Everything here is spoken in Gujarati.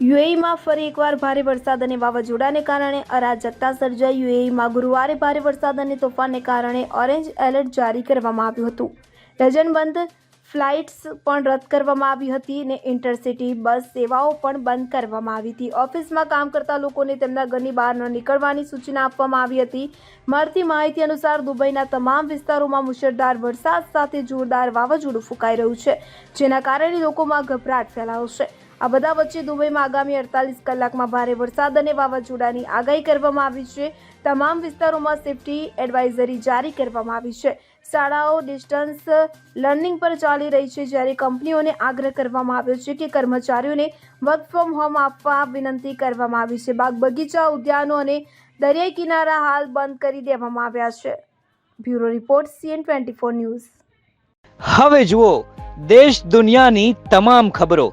યુએઈમાં ફરી એકવાર ભારે વરસાદ અને વાવાઝોડાને કારણે અરાજકતા સર્જાઈ. યુએઈમાં ગુરુવારે ભારે વરસાદ અને તોફાનને કારણે ઓરેન્જ એલર્ટ જારી કરવામાં આવ્યું હતું. રજનબંધ ફ્લાઇટ્સ પણ રદ કરવામાં આવી હતી અને ઇન્ટરસિટી બસ સેવાઓ પણ બંધ કરવામાં આવી હતી. ઓફિસમાં કામ કરતા લોકોને તેમના ઘરની બહાર ન નીકળવાની સૂચના આપવામાં આવી હતી. મળતી માહિતી અનુસાર દુબઈના તમામ વિસ્તારોમાં મુશળધાર વરસાદ સાથે જોરદાર વાવાઝોડું ફૂંકાઈ રહ્યું છે, જેના કારણે લોકોમાં ગભરાટ ફેલાયો છે. આ બધા વચ્ચે દુબઈમાં આગામી અડતાલીસ કલાકમાં ભારે વરસાદ અને વાવાઝોડાની આગાહી કરવામાં આવી છે. તમામ વિસ્તારોમાં સેફટી એડવાઇઝરી જારી કરવામાં આવી છે. શાળાઓ ડિસ્ટન્સ લર્નિંગ પર ચાલી રહી છે. જ્યારે કંપનીઓને આગ્રહ કરવામાં આવ્યો છે કે કર્મચારીઓને વર્ક ફ્રોમ હોમ આપવા વિનંતી કરવામાં આવી છે. બાગ બગીચા, ઉદ્યાનો અને દરિયાઈ કિનારા હાલ બંધ કરી દેવામાં આવ્યા છે. Bureau report CN twenty four news. હવે જુઓ, દેશ દુનિયાની તમામ ખબરો.